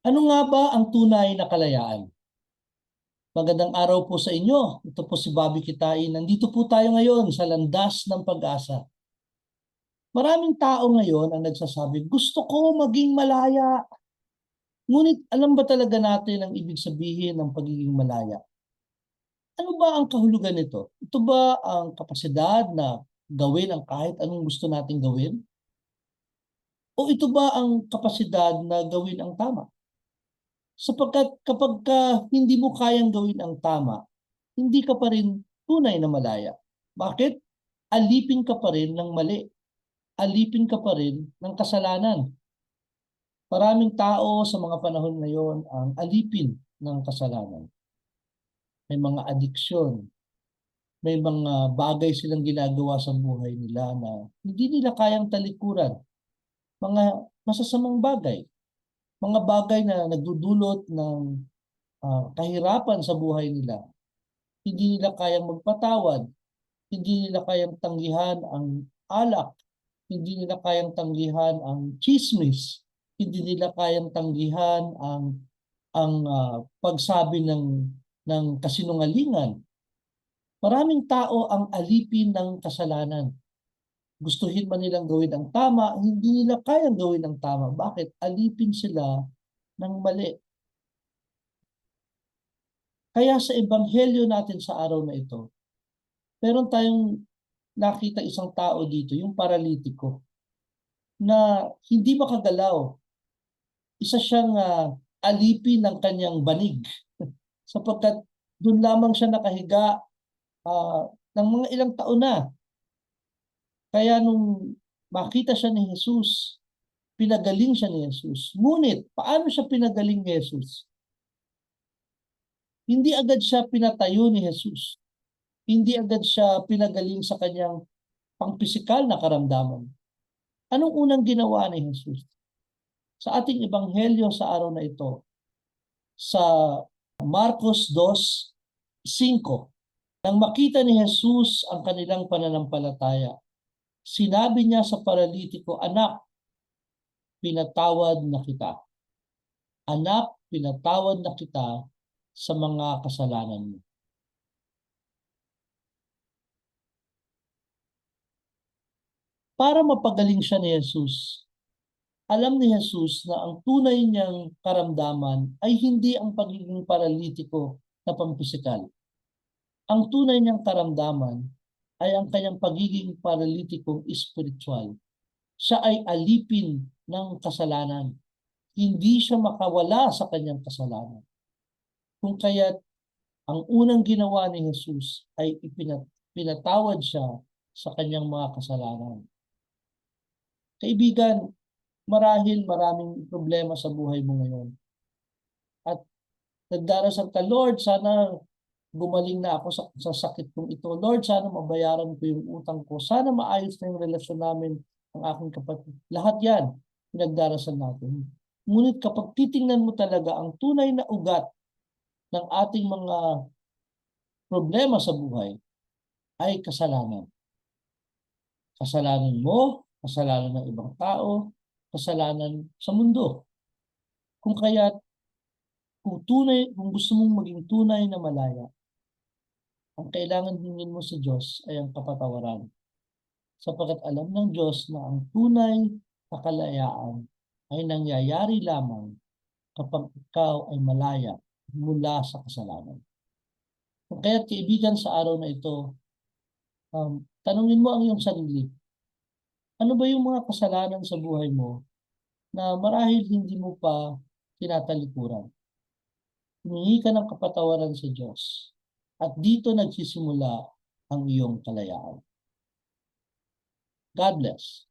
Ano nga ba ang tunay na kalayaan? Magandang araw po sa inyo. Ito po si Bobby Kitain. Nandito po tayo ngayon sa landas ng pag-asa. Maraming tao ngayon ang nagsasabi, gusto ko maging malaya. Ngunit alam ba talaga natin ang ibig sabihin ng pagiging malaya? Ano ba ang kahulugan nito? Ito ba ang kapasidad na gawin ang kahit anong gusto nating gawin? O ito ba ang kapasidad na gawin ang tama? Sapagkat kapag ka hindi mo kayang gawin ang tama, hindi ka pa rin tunay na malaya. Bakit? Alipin ka pa rin ng mali. Alipin ka pa rin ng kasalanan. Maraming tao sa mga panahon ngayon ang alipin ng kasalanan. May mga adiksyon. May mga bagay silang ginagawa sa buhay nila na hindi nila kayang talikuran. Mga masasamang bagay mga bagay na nagdudulot ng uh, kahirapan sa buhay nila. Hindi nila kayang magpatawad, hindi nila kayang tanggihan ang alak, hindi nila kayang tanggihan ang chismis, hindi nila kayang tanggihan ang ang uh, pagsabi ng ng kasinungalingan. Maraming tao ang alipin ng kasalanan gustuhin man nilang gawin ang tama, hindi nila kayang gawin ang tama. Bakit? Alipin sila ng mali. Kaya sa ebanghelyo natin sa araw na ito, meron tayong nakita isang tao dito, yung paralitiko, na hindi makagalaw. Isa siyang uh, alipin ng kanyang banig sapagkat doon lamang siya nakahiga uh, ng mga ilang taon na kaya nung makita siya ni Jesus, pinagaling siya ni Jesus. Ngunit, paano siya pinagaling ni Jesus? Hindi agad siya pinatayo ni Jesus. Hindi agad siya pinagaling sa kanyang pangpisikal na karamdaman. Anong unang ginawa ni Jesus? Sa ating ebanghelyo sa araw na ito, sa Marcos 2:5, nang makita ni Jesus ang kanilang pananampalataya, Sinabi niya sa paralitiko, Anak, pinatawad na kita. Anak, pinatawad na kita sa mga kasalanan mo. Para mapagaling siya ni Jesus, alam ni Jesus na ang tunay niyang karamdaman ay hindi ang pagiging paralitiko na pampisikal. Ang tunay niyang karamdaman ay ang kanyang pagiging paralitikong espiritual. Siya ay alipin ng kasalanan. Hindi siya makawala sa kanyang kasalanan. Kung kaya't ang unang ginawa ni Jesus ay ipinat pinatawad siya sa kanyang mga kasalanan. Kaibigan, marahil maraming problema sa buhay mo ngayon. At nagdarasal ka, Lord, sana gumaling na ako sa, sa sakit kong ito. Lord, sana mabayaran ko yung utang ko. Sana maayos na yung relasyon namin ng aking kapatid. Lahat yan, pinagdarasal natin. Ngunit kapag titingnan mo talaga ang tunay na ugat ng ating mga problema sa buhay, ay kasalanan. Kasalanan mo, kasalanan ng ibang tao, kasalanan sa mundo. Kung kaya kung tunay, kung gusto mong maging tunay na malaya, ang kailangan hingin mo sa Diyos ay ang kapatawaran. Sapagkat alam ng Diyos na ang tunay na kalayaan ay nangyayari lamang kapag ikaw ay malaya mula sa kasalanan. Kaya kaibigan sa araw na ito, um, tanungin mo ang iyong sarili. Ano ba yung mga kasalanan sa buhay mo na marahil hindi mo pa tinatalikuran? Humingi ka ng kapatawaran sa Diyos at dito nagsisimula ang iyong kalayaan. God bless.